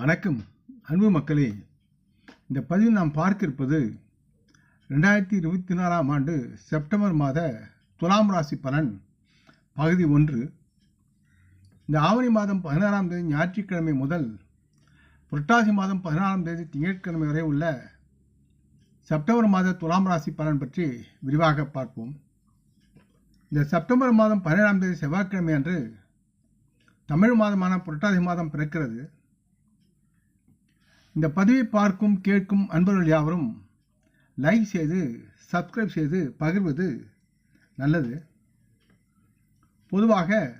வணக்கம் அன்பு மக்களே. இந்த பதிவில் நாம் பார்க்கிருப்பது ரெண்டாயிரத்தி இருபத்தி நாலாம் ஆண்டு செப்டம்பர் மாத துலாம் ராசி பலன் பகுதி ஒன்று. இந்த ஆவணி மாதம் பதினாறாம் தேதி ஞாயிற்றுக்கிழமை முதல் புரட்டாசி மாதம் பதினாறாம் தேதி திங்கட்கிழமை வரை உள்ள செப்டம்பர் மாத துலாம் ராசி பலன் பற்றி விரிவாக பார்ப்போம். இந்த செப்டம்பர் மாதம் பதினேழாம் தேதி செவ்வாய்க்கிழமை அன்று தமிழ் மாதமான புரட்டாசி மாதம் பிறக்கிறது. இந்த பதிவை பார்க்கும் கேட்கும் அன்பர்கள் யாவரும் லைக் செய்து சப்ஸ்கிரைப் செய்து பகிர்வது நல்லது. பொதுவாக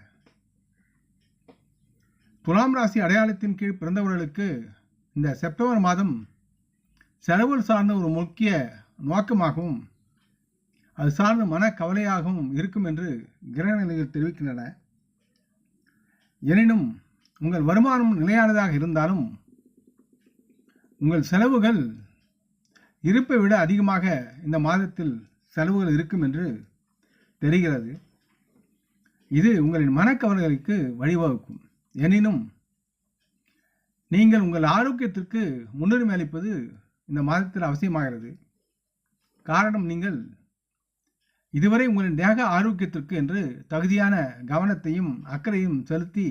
துலாம் ராசி அடையாளத்தின் கீழ் பிறந்தவர்களுக்கு இந்த செப்டம்பர் மாதம் செலவுகள் சார்ந்த ஒரு முக்கிய நோக்கமாகவும் அது சார்ந்த மன கவலையாகவும் இருக்கும் என்று கிரக நிலைகள் தெரிவிக்கின்றன. எனினும் உங்கள் வருமானம் நிலையானதாக இருந்தாலும் உங்கள் செலவுகள் இருப்பை விட அதிகமாக இந்த மாதத்தில் செலவுகள் இருக்கும் என்று தெரிகிறது. இது உங்களின் மனக்கவலைகளுக்கு வழிவகுக்கும். எனினும் நீங்கள் உங்கள் ஆரோக்கியத்திற்கு முன்னுரிமை அளிப்பது இந்த மாதத்தில் அவசியமாகிறது. காரணம் நீங்கள் இதுவரை உங்களின் தேக ஆரோக்கியத்திற்கு என்று தகுதியான கவனத்தையும் அக்கறையும் செலுத்தி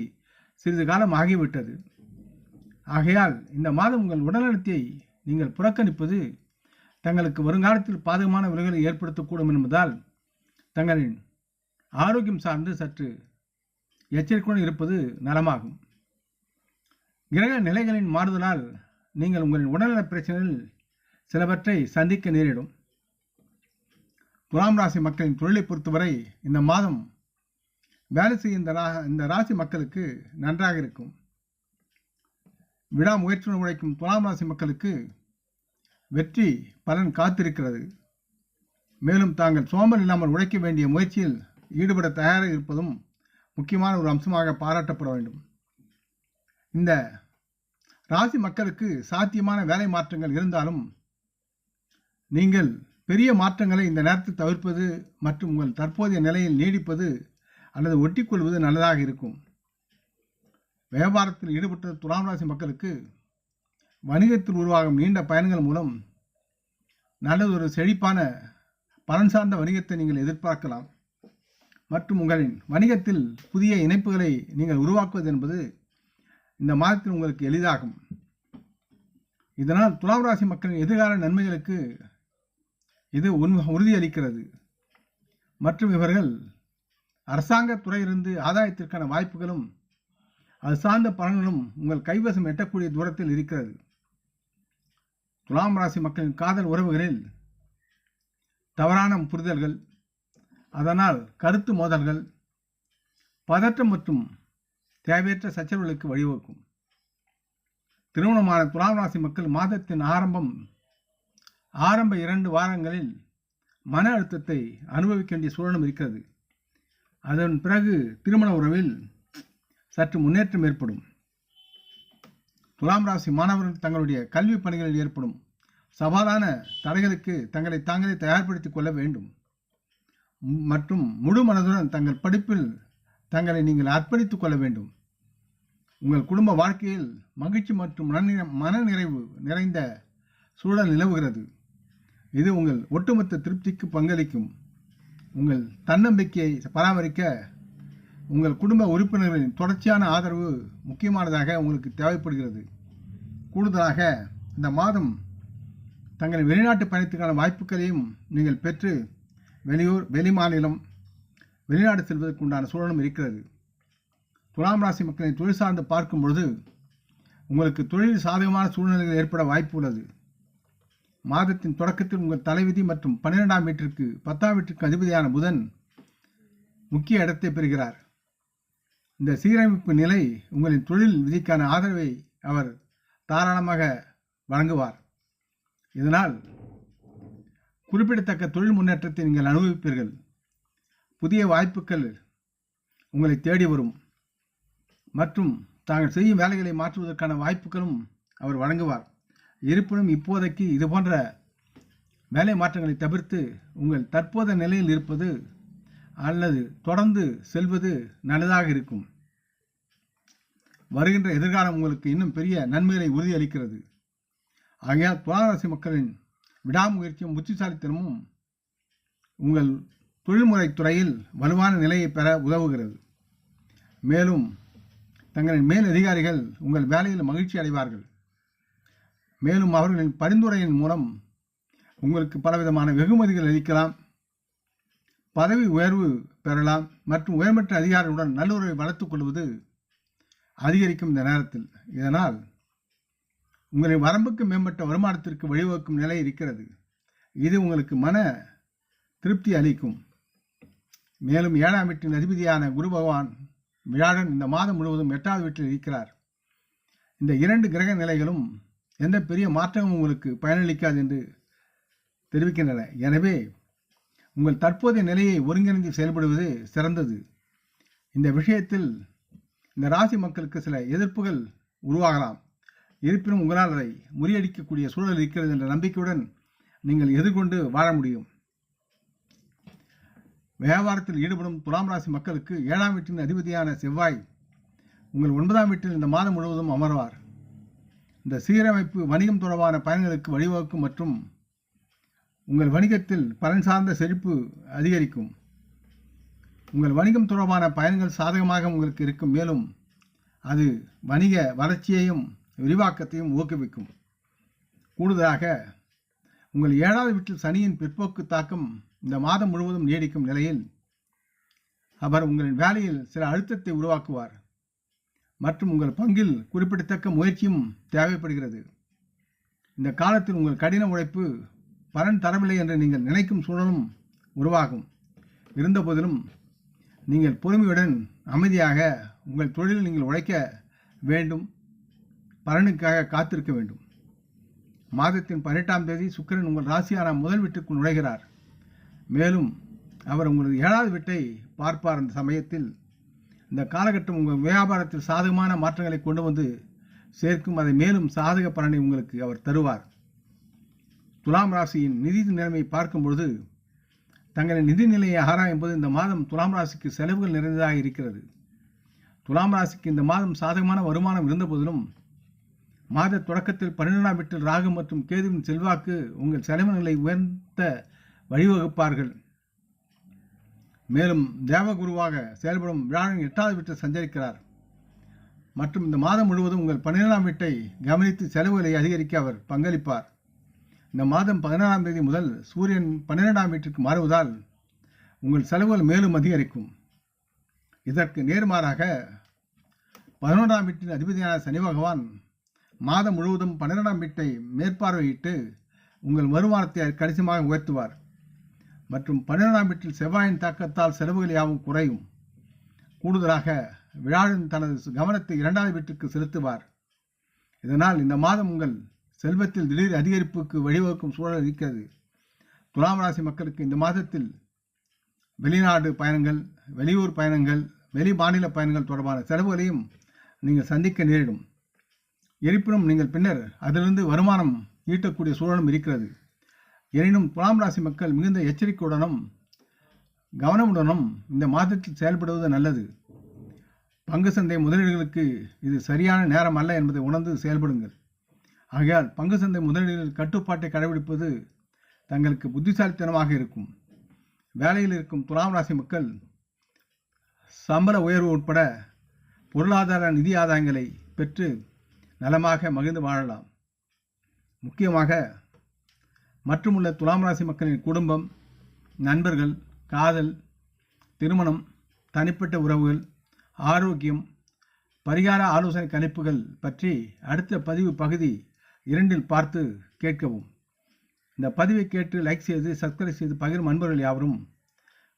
சிறிது காலம் ஆகிவிட்டது. ஆகையால் இந்த மாதம் உங்கள் உடல்நலத்தை நீங்கள் புறக்கணிப்பது தங்களுக்கு வருங்காலத்தில் பாதகமான விலைகளை ஏற்படுத்தக்கூடும் என்பதால் தங்களின் ஆரோக்கியம் சார்ந்து சற்று எச்சரிக்கையுடன் இருப்பது நலமாகும். கிரக நிலைகளின் மாறுதலால் நீங்கள் உங்களின் உடல்நல பிரச்சனைகள் சிலவற்றை சந்திக்க நேரிடும். துலாம் ராசி மக்களின் தொழிலை பொறுத்தவரை இந்த மாதம் வேலை செய்யும் இந்த ரா இந்த ராசி மக்களுக்கு நன்றாக இருக்கும். விடாமுயற்சியுடன் உழைக்கும் துலாம் ராசி மக்களுக்கு வெற்றி பலன் காத்திருக்கிறது. மேலும் தாங்கள் சோம்பல் இல்லாமல் உழைக்க வேண்டிய முயற்சியில் ஈடுபட தயாராக இருப்பதும் முக்கியமான ஒரு அம்சமாக பாராட்டப்பட வேண்டும். இந்த ராசி மக்களுக்கு சாத்தியமான வேலை மாற்றங்கள் இருந்தாலும் நீங்கள் பெரிய மாற்றங்களை இந்த நேரத்தில் தவிர்ப்பது மற்றும் உங்கள் தற்போதைய நிலையில் நீடிப்பது அல்லது ஒட்டிக்கொள்வது நல்லதாக இருக்கும். வியாபாரத்தில் ஈடுபட்ட துலாம் ராசி மக்களுக்கு வணிகத்தில் உருவாகும் நீண்ட பயணங்கள் மூலம் நல்லதொரு செழிப்பான பலன் சார்ந்த வணிகத்தை நீங்கள் எதிர்பார்க்கலாம். மற்றும் உங்களின் வணிகத்தில் புதிய இணைப்புகளை நீங்கள் உருவாக்குவது என்பது இந்த மாதத்தில் உங்களுக்கு எளிதாகும். இதனால் துலாம் ராசி மக்களின் எதிர்கால நன்மைகளுக்கு இது உன் உறுதியளிக்கிறது. மற்றும் இவர்கள் அரசாங்க துறையிலிருந்து ஆதாயத்திற்கான வாய்ப்புகளும் அது சார்ந்த பலன்களும் உங்கள் கைவசம் எட்டக்கூடிய தூரத்தில் இருக்கிறது. துலாம் ராசி மக்களின் காதல் உறவுகளில் தவறான புரிதல்கள் அதனால் கருத்து மோதல்கள் பதற்றம் மற்றும் தேவையற்ற சச்சரவுகளுக்கு வழிவகுக்கும். திருமணமான துலாம் ராசி மக்கள் மாதத்தின் ஆரம்பம் ஆரம்ப இரண்டு வாரங்களில் மன அழுத்தத்தை அனுபவிக்க வேண்டிய சூழலும் இருக்கிறது. அதன் பிறகு திருமண உறவில் சற்று முன்னேற்றம் ஏற்படும். துலாம் ராசி மாணவர்கள் தங்களுடைய கல்வி பணிகளில் ஏற்படும். சவாலான தடைகளுக்கு தங்களை தாங்களே தயார்படுத்திக் கொள்ள வேண்டும். மற்றும் முழு மனதுடன் தங்கள் படிப்பில் தங்களை நீங்கள் அர்ப்பணித்துக் கொள்ள வேண்டும். உங்கள் குடும்ப வாழ்க்கையில் மகிழ்ச்சி மற்றும் மன நிறைவு நிறைந்த சூழல் நிலவுகிறது. இது உங்கள் ஒட்டுமொத்த திருப்திக்கு பங்களிக்கும். உங்கள் தன்னம்பிக்கையை பராமரிக்க உங்கள் குடும்ப உறுப்பினர்களின் தொடர்ச்சியான ஆதரவு முக்கியமானதாக உங்களுக்கு தேவைப்படுகிறது. கூடுதலாக இந்த மாதம் தங்கள் வெளிநாட்டு பயணத்துக்கான வாய்ப்புகளையும் நீங்கள் பெற்று வெளியூர் வெளிமாநிலம் வெளிநாடு செல்வதற்கு உண்டான சூழலும் இருக்கிறது. துலாம் ராசி மக்களை தொழில் சார்ந்து பார்க்கும் பொழுது உங்களுக்கு தொழில் சாதகமான சூழ்நிலைகள் ஏற்பட வாய்ப்பு உள்ளது. மாதத்தின் தொடக்கத்தில் உங்கள் தலைவிதி மற்றும் பன்னிரெண்டாம் வீட்டிற்கு பத்தாம் வீட்டிற்கு அதிபதியான புதன் முக்கிய இடத்தை பெறுகிறார். இந்த சீரமைப்பு நிலை உங்களின் தொழில் விதிக்கான ஆதரவை அவர் தாராளமாக வழங்குவார். இதனால் குறிப்பிடத்தக்க தொழில் முன்னேற்றத்தை நீங்கள் அனுபவிப்பீர்கள். புதிய வாய்ப்புகள் உங்களை தேடி வரும். மற்றும் தாங்கள் செய்யும் வேலைகளை மாற்றுவதற்கான வாய்ப்புகளும் அவர் வழங்குவார். இருப்பினும் இப்போதைக்கு இது போன்ற வேலை மாற்றங்களை தவிர்த்து உங்கள் தற்போதைய நிலையில் இருப்பது அல்லது தொடர்ந்து செல்வது நல்லதாக இருக்கும். வருகின்ற எதிர்காலம் உங்களுக்கு இன்னும் பெரிய நன்மைகளை உறுதியளிக்கிறது. ஆகையால் துளாராசி மக்களின் விடாமுயற்சியும் புத்திசாலித்தனமும் உங்கள் தொழில்முறை துறையில் வலுவான நிலையை பெற உதவுகிறது. மேலும் தங்களின் மேல் அதிகாரிகள் உங்கள் வேலையில் மகிழ்ச்சி அடைவார்கள். மேலும் அவர்களின் பரிந்துரையின் மூலம் உங்களுக்கு பலவிதமான வெகுமதிகள் அளிக்கலாம். பதவி உயர்வு பெறலாம் மற்றும் உயர்மட்ட அதிகாரிகளுடன் நல்லுறவை வளர்த்துக் கொள்வது அதிகரிக்கும் இந்த நேரத்தில். இதனால் உங்களின் வரம்புக்கு மேம்பட்ட வருமானத்திற்கு வழிவகுக்கும் நிலை இருக்கிறது. இது உங்களுக்கு மன திருப்தி அளிக்கும். மேலும் ஏழாம் வீட்டின் அதிபதியான குரு பகவான் வியாழன் இந்த மாதம் முழுவதும் எட்டாவது வீட்டில் இருக்கிறார். இந்த இரண்டு கிரக நிலைகளும் எந்த பெரிய மாற்றமும் உங்களுக்கு பயனளிக்காது என்று தெரிவிக்கின்றன. எனவே உங்கள் தற்போதைய நிலையை ஒருங்கிணைந்து செயல்படுவது சிறந்தது. இந்த விஷயத்தில் இந்த ராசி மக்களுக்கு சில எதிர்ப்புகள் உருவாகலாம். இருப்பினும் உங்களால் அதை முறியடிக்கக்கூடிய சூழல் இருக்கிறது என்ற நம்பிக்கையுடன் நீங்கள் எதிர்கொண்டு வாழ முடியும். வியாபாரத்தில் ஈடுபடும் துலாம் ராசி மக்களுக்கு ஏழாம் வீட்டின் அதிபதியான செவ்வாய் உங்கள் ஒன்பதாம் வீட்டில் இந்த மாதம் முழுவதும் அமர்வார். இந்த சீரமைப்பு வணிகம் தொடர்பான பயன்களுக்கு வழிவகுக்கும் மற்றும் உங்கள் வணிகத்தில் பலன் சார்ந்த செழிப்பு அதிகரிக்கும். உங்கள் வணிகம் தொடர்பான பயன்கள் சாதகமாக உங்களுக்கு இருக்கும். மேலும் அது வணிக வளர்ச்சியையும் விரிவாக்கத்தையும் ஊக்குவிக்கும். கூடுதலாக உங்கள் ஏழாவது வீட்டில் சனியின் பிற்போக்கு தாக்கம் இந்த மாதம் முழுவதும் நீடிக்கும் நிலையில் அவர் உங்களின் வேலையில் சில அழுத்தத்தை உருவாக்குவார். மற்றும் உங்கள் பங்கில் குறிப்பிடத்தக்க முயற்சியும் தேவைப்படுகிறது. இந்த காலத்தில் உங்கள் கடின உழைப்பு பலன் தரவில்லை என்று நீங்கள் நினைக்கும் சூழலும் உருவாகும். இருந்தபோதிலும் நீங்கள் பொறுமையுடன் அமைதியாக உங்கள் தொழிலில் நீங்கள் உழைக்க வேண்டும். பலனுக்காக காத்திருக்க வேண்டும். மாதத்தின் பதினெட்டாம் தேதி சுக்கிரன் உங்கள் ராசியான முதல் வீட்டுக்குள் நுழைகிறார். மேலும் அவர் உங்களது ஏழாவது வீட்டை பார்ப்பார். அந்த சமயத்தில் இந்த காலகட்டம் உங்கள் வியாபாரத்தில் சாதகமான மாற்றங்களை கொண்டு வந்து சேர்க்கும். அதை மேலும் சாதக பலனை உங்களுக்கு அவர் தருவார். துலாம் ராசியின் நிதி நிலைமை பார்க்கும் பொழுது தங்களின் நிதி நிலையை ஆராயும் போது இந்த மாதம் துலாம் ராசிக்கு செலவுகள் நிறைந்ததாக இருக்கிறது. துலாம் ராசிக்கு இந்த மாதம் சாதகமான வருமானம் இருந்தபோதிலும் மாத தொடக்கத்தில் பன்னிரெண்டாம் வீட்டில் ராகு மற்றும் கேதுவின் செல்வாக்கு உங்கள் செலவு நிலை உயர்ந்த வழிவகுப்பார்கள். மேலும் தேவகுருவாக செயல்படும் விழாவின் எட்டாவது வீட்டில் சஞ்சரிக்கிறார். மற்றும் இந்த மாதம் முழுவதும் உங்கள் பன்னிரெண்டாம் வீட்டை கவனித்து செலவுகளை அதிகரிக்க அவர் பங்களிப்பார். இந்த மாதம் பதினாறாம் தேதி முதல் சூரியன் பன்னிரெண்டாம் வீட்டிற்கு மாறுவதால் உங்கள் செலவுகள் மேலும் அதிகரிக்கும். இதற்கு நேர்மாறாக பதினொன்றாம் வீட்டின் அதிபதியான சனி பகவான் மாதம் முழுவதும் பன்னிரெண்டாம் வீட்டை மேற்பார்வையிட்டு உங்கள் வருமானத்தை கணிசமாக உயர்த்துவார். மற்றும் பன்னிரெண்டாம் வீட்டில் செவ்வாயின் தாக்கத்தால் செலவுகள் யாவும் குறையும். கூடுதலாக விழாவின் தனது கவனத்தை இரண்டாவது வீட்டுக்கு செலுத்துவார். இதனால் இந்த மாதம் உங்கள் செல்வத்தில் திடீர் அதிகரிப்புக்கு வழிவகுக்கும் சூழல் இருக்கிறது. துலாம் ராசி மக்களுக்கு இந்த மாதத்தில் வெளிநாடு பயணங்கள் வெளியூர் பயணங்கள் வெளி மாநில பயணங்கள் தொடர்பான செலவுகளையும் நீங்கள் சந்திக்க நேரிடும். இருப்பினும் நீங்கள் பின்னர் அதிலிருந்து வருமானம் ஈட்டக்கூடிய சூழலும் இருக்கிறது. எனினும் துலாம் ராசி மக்கள் மிகுந்த எச்சரிக்கையுடனும் கவனமுடனும் இந்த மாதத்தில் செயல்படுவது நல்லது. பங்கு சந்தை முதலீடுகளுக்கு இது சரியான நேரம் அல்ல என்பதை உணர்ந்து செயல்படுங்கள். ஆகையால் பங்கு சந்தை முதலீடுகளில் கட்டுப்பாட்டை கடைபிடிப்பது தங்களுக்கு புத்திசாலித்தனமாக இருக்கும். வேலையில் இருக்கும் துலாம் ராசி மக்கள் சம்பள உயர்வு உட்பட பொருளாதார நிதி ஆதாயங்களை பெற்று நலமாக மகிழ்ந்து வாழலாம். முக்கியமாக மற்றுமுள்ள துலாம் ராசி மக்களின் குடும்பம் நண்பர்கள் காதல் திருமணம் தனிப்பட்ட உறவுகள் ஆரோக்கியம் பரிகார ஆலோசனை கணிப்புகள் பற்றி அடுத்த பதிவு பகுதி இரண்டில் பார்த்து கேட்கவும். இந்த பதிவை கேட்டு லைக் செய்து சப்ஸ்கிரைப் செய்து பகிரும் அன்பர்கள் யாவரும்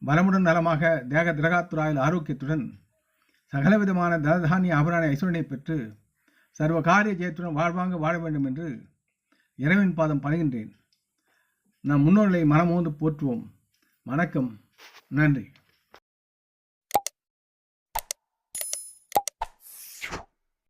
வளமுடன் நலமாக தேக திரகாத்துராயில் ஆரோக்கியத்துடன் சகலவிதமான தனதானிய அபராண ஐஸ்வரனை பெற்று சர்வ காரிய ஜெயத்துடன் வாழ்வாங்க வாழ வேண்டும் என்று இறைவன் பாதம் பணிகின்றேன். நம் முன்னோர்களை மனமோந்து போற்றுவோம். வணக்கம். நன்றி.